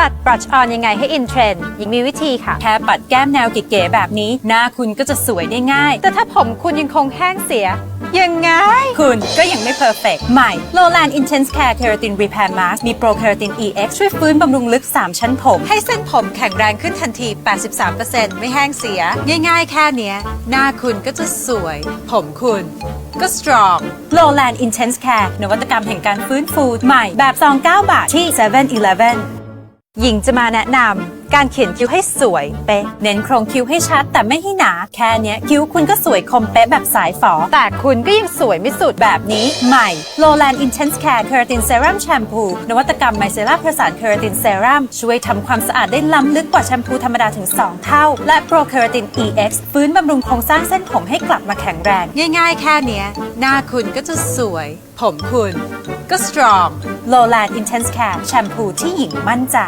ปัด brush on ยังไงให้ in trend ยังมีวิธีค่ะ แค่ปัดแก้มแนวเก๋ๆแบบนี้ หน้าคุณก็จะสวยได้ง่าย แต่ถ้าผมคุณยังคงแห้งเสีย ยังไง คุณก็ยังไม่เพอร์เฟกใหม่ Lowland Intense Care Keratin Repair Mask มี Pro Keratin EX ช่วยฟื้นบำรุงลึก 3 ชั้นผม ให้เส้นผมแข็งแรงขึ้นทันที 83%ไม่แห้งเสีย ง่ายๆ แค่เนี้ย หน้าคุณก็จะสวย ผมคุณก็ strong Lowland Intense Care นวัตกรรมแห่งการฟื้นฟูใหม่แบบซอง9บาทที่ 7-Eleven หญิงจะมาแนะนำการเขียนคิ้วให้สวยเป๊ะเน้นโครงคิ้วให้ชัดแต่ไม่ให้หนา แค่เนี้ยคิ้วคุณก็สวยคมเป๊ะแบบสายฝอ แต่คุณก็ยังสวยไม่สุดแบบนี้ ใหม่ Lowland Intense Care Keratin Serum Shampoo นวัตกรรมไมเซล่าประสาน Keratin Serum ช่วยทำความสะอาดได้ล้ำลึกกว่าแชมพูธรรมดาถึง 2 เท่า และ Pro Keratin EX ฟื้นบำรุงโครงสร้างเส้นผมให้กลับมาแข็งแรง ง่ายๆ แค่เนี้ยหน้าคุณก็จะสวย ผมคุณก็ strong Lowland Intense Care แชมพูที่หญิงมั่นใจ